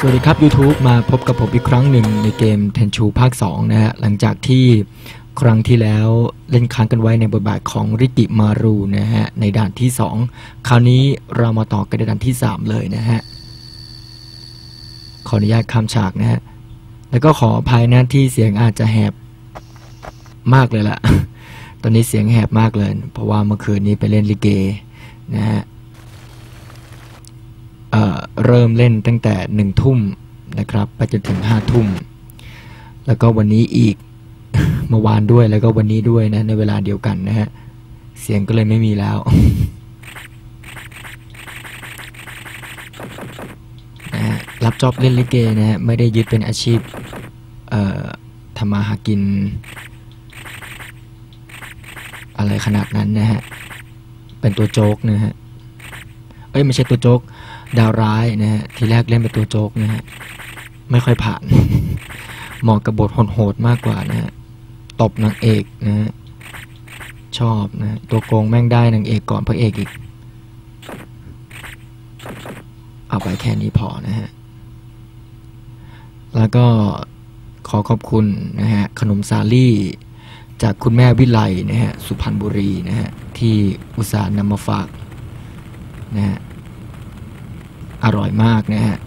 สวัสดีครับ YouTube มาพบกับผมอีกครั้งหนึ่งในเกม Tenchu ภาค 2 นะฮะ หลังจากที่ครั้งที่แล้วเล่นค้างกันไว้ในบทบาทของริกิมารูนะฮะ ในด่านที่ 2 คราวนี้เรามาต่อกันในด่านที่ 3 เลยนะฮะ ขออนุญาตข้ามฉากนะฮะ แล้วก็ขออภัยนะที่เสียงอาจจะแหบมากเลยล่ะ ตอนนี้เสียงแหบมากเลย เพราะว่าเมื่อคืนนี้ไปเล่นลิเกนะฮะ เริ่มเล่นตั้งแต่หนึ่งทุ่มนะครับไปจนถึงห้าทุ่ม แล้วก็วันนี้อีกเมื่อวานด้วยแล้วก็วันนี้ด้วยนะในเวลาเดียวกันนะฮะ เสียงก็เลยไม่มีแล้วนะฮะรับจอบเล่นลิเกนะฮะไม่ได้ยึดเป็นอาชีพเอ่อทำมาหากิน อะไรขนาดนั้นนะฮะ เป็นตัวโจ๊กนะฮะ เอ้ยไม่ใช่ตัวโจ๊ก ดาวร้ายนะฮะทีแรกเล่นเป็นตัวโจ๊กนะฮะไม่ค่อยผ่าน เหมาะกับบทโหดๆมากกว่านะฮะตบนางเอกนะฮะชอบนะฮะตัวโกงแม่งได้นางเอกก่อนพระเอกอีก เอาไปแค่นี้พอนะฮะ แล้วก็ขอขอบคุณนะฮะขนมซาลี่ จากคุณแม่วิไลนะฮะสุพรรณบุรีนะฮะที่อุตส่าห์นำมาฝากนะฮะ อร่อยมากนะฮะ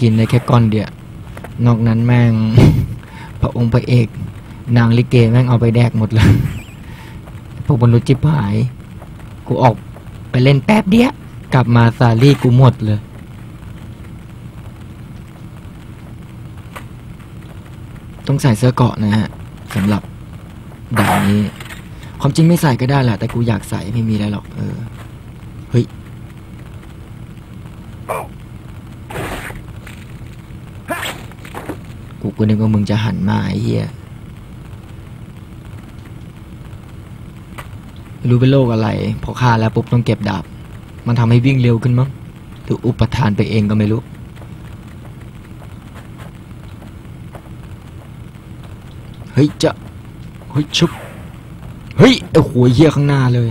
กินได้แค่ก้อนเดียวนอกนั้นแม่ง พระองค์พระเอก นางลิเกแม่งเอาไปแดกหมดเลยพวกมนุษย์จิบหาย กูออกไปเล่นแป๊บเดียวกลับมาซาลี่กูหมดเลย ต้องใส่เสื้อเกาะนะฮะสำหรับด่านนี้ ความจริงไม่ใส่ก็ได้แหละแต่กูอยากใส่ไม่มีอะไรหรอกเออ เฮ้ย กูนึกว่ามึงจะหันมาไอ้เหี้ยรู้เป็นโรคอะไร พอฆ่าแล้วปุ๊บต้องเก็บดาบ มันทำให้วิ่งเร็วขึ้นมั้งหรืออุปทานไปเองก็ไม่รู้ เฮ้ยจะเฮ้ยชุบ เฮ้ยโอ้โหเหี้ยข้างหน้าเลย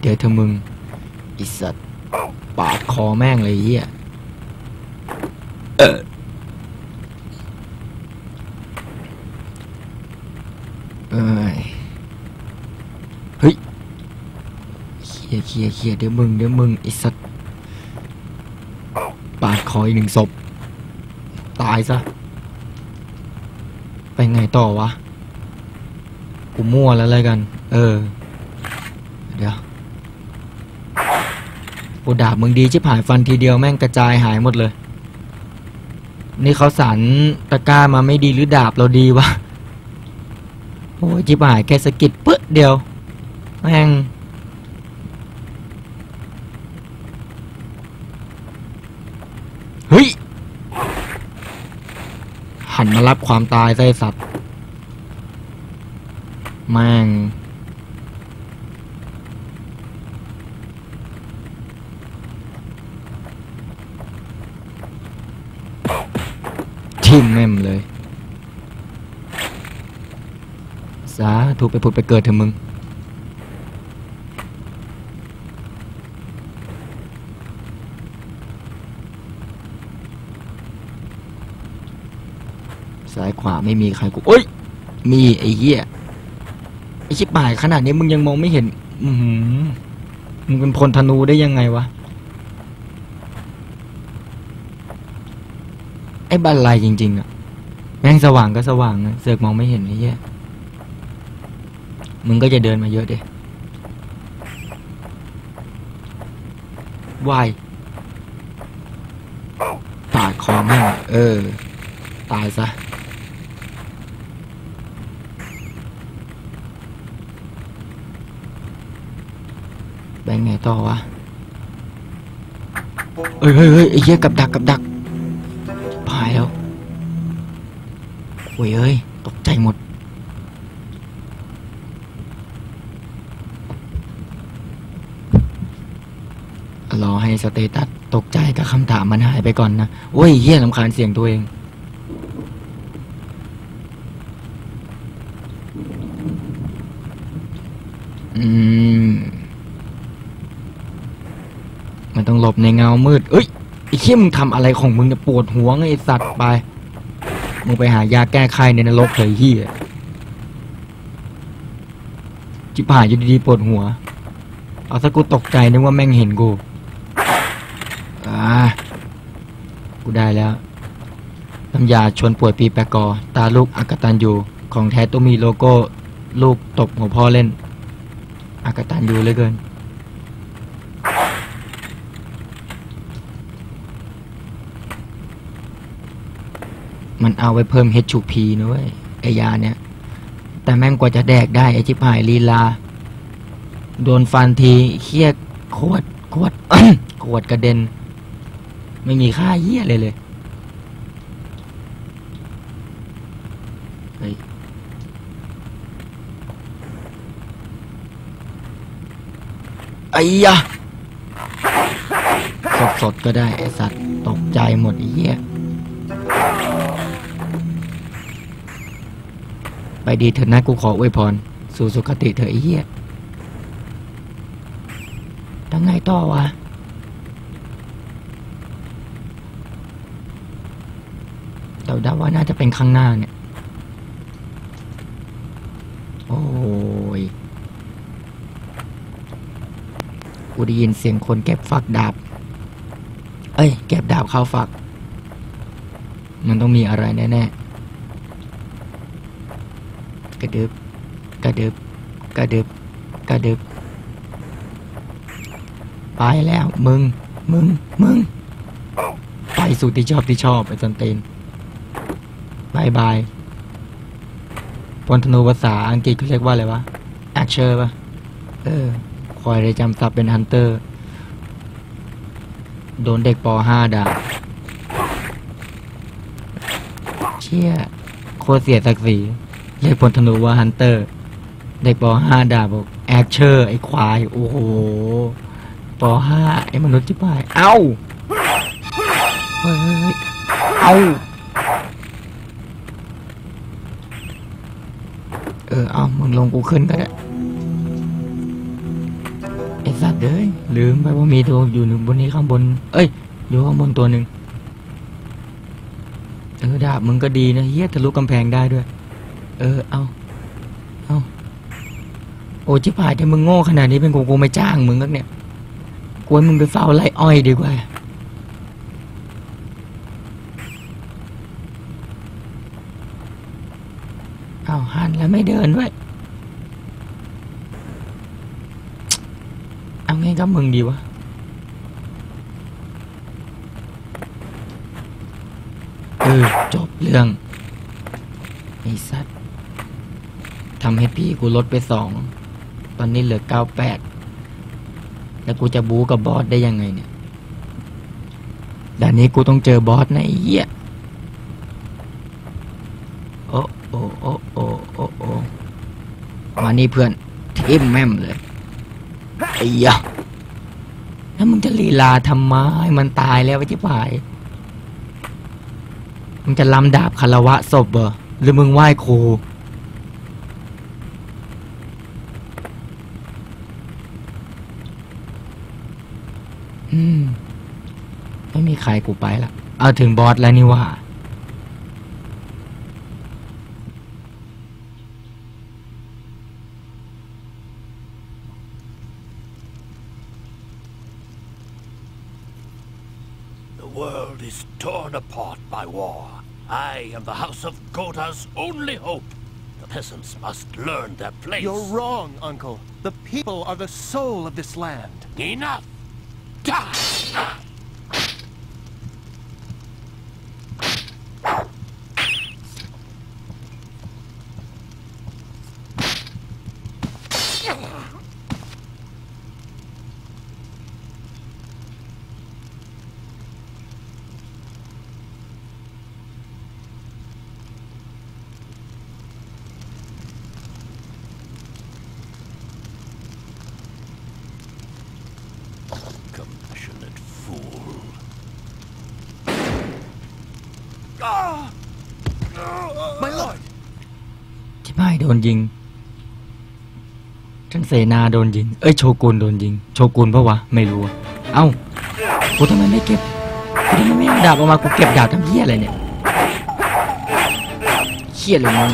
เดี๋ยวเธอมึงอิสัตปาดคอแม่งเลยเหี้ย เอ้ยเฮ้ยเคียเคียเคียเดี๋ยวมึงเดี๋ยวมึงไอิสัตว์ปาดคออีกหนึ่งศพ ตายซะ ไปไงต่อวะ กูมั่วแล้วเลยกัน เออ เดี๋ยวโอ้ดาบมึงดีชิบหายฟันทีเดียวแม่งกระจายหายหมดเลย นี่เขาสันตะกร้ามาไม่ดีหรือดาบเราดีวะ โอ้ยจิบหายแค่สะกิดปึ๊ดเดียวแม่งเฮ้ย หันมารับความตายไส้สัตว์แม่ง ทิ่มแม่มเลย สาถูกไปผุดไปเกิดเถอะมึงซ้ายขวาไม่มีใครกูโอ้ย มีไอ้เหี้ย ไอ้ชิบหายขนาดนี้มึงยังมองไม่เห็น อืมึงเป็นพลธนูได้ยังไงวะ ไอ้บันไลจริง ๆอะแม่งสว่างก็สว่างนะเสือกมองไม่เห็นไอ้เหี้ยมึงก็จะเดินมาเยอะเด้วายปาดคอแม่งเออ ตายซะไปไงต่อวะ เฮ้ยเฮ้ยเฮ้ยไอ้เหี้ยกับดักกับดัก โอ้ยเอ้ย ตกใจหมด รอให้สเตตัสตกใจกับคำถามมันหายไปก่อนนะ โอ้ยเหี้ยลำคาญเสียงตัวเองอืมมันต้องหลบในเงามืด เอ้ยไอ้เขี้ยมึงทำอะไรของมึงเนี่ยปวดหัวไงไอสัตว์ไป มึงไปหายาแก้ไข้ในนรกเถอะไอ้เฮียจิบหายอยู่ดีๆปวดหัว เอาซะกูตกใจนึกว่าแม่งเห็นกู อ่า กูได้แล้วน้ำยาชวนป่วยปีแปรกอ ตาลูกอากตันยูของแท้ต้องมีโลโก้ ลูกตบหัวพ่อเล่น อากตันยูเลยเกิน มันเอาไว้เพิ่ม H2P นะเว้ยไอยาเนี่ย แต่แม่งกว่าจะแดกได้ไอชิบหายลีลา โดนฟันทีเคียกขวดขวดขวดกระเด็น ไม่มีค่าเยี่ยเลยเลยไอ้ยะสดสดๆก็ได้ไอสัตว์ตกใจหมดไอ้เหี้ย ไปดีเถอะนะกูขออวยพร สู่สุคติเถอะไอ้เหี้ยทำไงต่อวะเดาเดาว่าน่าจะเป็นข้างหน้าเนี่ย โอ้ย กูได้ยินเสียงคนเก็บฝักดาบ เอ้ย เก็บดาบเข้าฝัก มันต้องมีอะไรแน่ ๆ กระดึบกระดึบกระดึบกระดึบไปแล้วมึงมึงมึงไปสู่ที่ชอบที่ชอบไอ้สันเตนบายบายพลธนูภาษาอังกฤษเขาเรียกว่าอะไรวะแอคเชอร์ปะเออ คอยได้จำศัพท์เป็นฮันเตอร์ โดนเด็กป .5 ด่าเชี่ยโคตรเสียศักดิ์ศรี เรียกพลธนูว่าฮันเตอร์ เด็กป .5 ด่าบอกแอคเชอร์ไอ้ควาย โอ้โหป .5 ไอ้มนุษย์ที่ป้าย เอ้าเฮ้ยเอ้าเออ เอามึงลงกูขึ้นก็ได้ไอสัตว์เอ้ยลืมไปว่ามีตัวอยู่หนึ่งบนนี้ข้างบน เอ้ย อยู่ข้างบนตัวหนึ่งเออดาบมึงก็ดีนะเฮียทะลุกำแพงได้ด้วย เออ เอาเอาโอ้จิ๋ผายถ้ามึงโง่ขนาดนี้เป็นกูกูไม่จ้างมึงแล้วเนี่ยกูให้มึงไปเฝ้าไล่อ้อยดีกว่า เอาหันแล้วไม่เดินด้วยเอาไงกับมึงดีวะเออจบเรื่องไอ้สัตว์ ทำให้พี่กูลดไปสอง ตอนนี้เหลือเก้าแปด แล้วกูจะบู๊กับบอสได้ยังไงเนี่ยด่านนี้กูต้องเจอบอสนะไอ้เหี้ย โอ้โอ้โอ้โอ้โอ้โอ้มานี่เพื่อนทิมแม่มเลย ไอ้ยะแล้วมึงจะลีลาทำไมมันตายแล้วไอ้ที่ผาย มึงจะลำดาบคารวะศพเหรอ หรือมึงไหว้ครู ใครกูไปละ เอาถึงบอสแล้วนี่ว่า The world is torn apart by war. I am the House of Gota's only hope. The peasants must learn their place. You're wrong, Uncle. The people are the soul of this land. Enough! Die! นยิง ท่านเสนาโดนยิง เอ้ยโชกุนโดนยิง โชกุนปะวะไม่รู้ เอ้ากูทำไมไม่เก็บกูทำไมไม่เอาดาบออกมากูเก็บดาบทำเหี้ยอะไรเนี่ยเหี้ยเลยมึง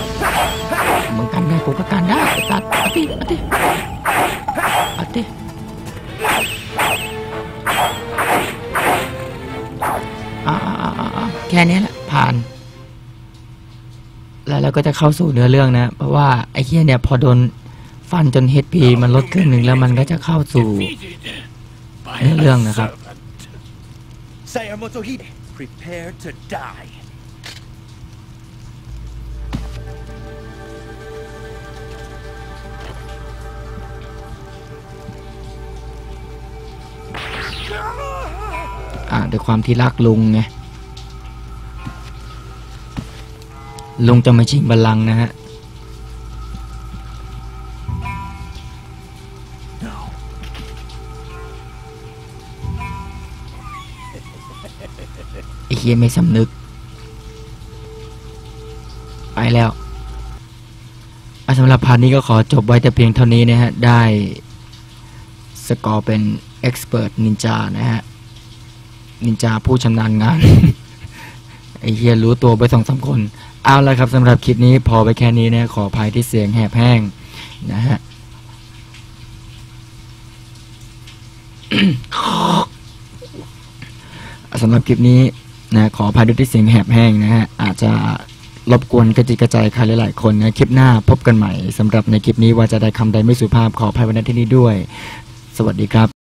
มึงกันได้กูก็กันได้ตัดเอาดิอาดิเอาดิอ่าอ่าอ่าแค่นี้แหละผ่าน แล้วเราก็จะเข้าสู่เนื้อเรื่องนะ เพราะว่าไอ้เหี้ยเนี่ยพอโดนฟันจน HP มันลดครึ่งหนึ่งแล้วมันก็จะเข้าสู่ Defeated by เนื้อเรื่องนะครับ servant. Sire Motohide, prepare to die. อ่าด้วยความที่รักลุงไง ลุงจะมาชิงบัลลังก์นะฮะ ไอ้เฮียไม่สำนึก ไปแล้วสำหรับพาร์ทนี้ก็ขอจบไว้แต่เพียงเท่านี้นะฮะ ได้สกอร์เป็น Expert Ninja นะฮะ นินจาผู้ชำนาญงาน เฮียรู้ตัวไปสองสามคน เอาละครับสำหรับคลิปนี้พอไปแค่นี้นะขออภัยที่เสียงแหบแห้งนะฮะสำหรับคลิปนี้นะขออภัยด้วยที่เสียงแหบแห้งนะฮะอาจจะรบกวนกระจิกระจายใครหลาย ๆ คนนะคลิปหน้าพบกันใหม่สำหรับในคลิปนี้ว่าจะได้คำใดไม่สุภาพขออภัยไว้ณที่นี้ด้วย สวัสดีครับ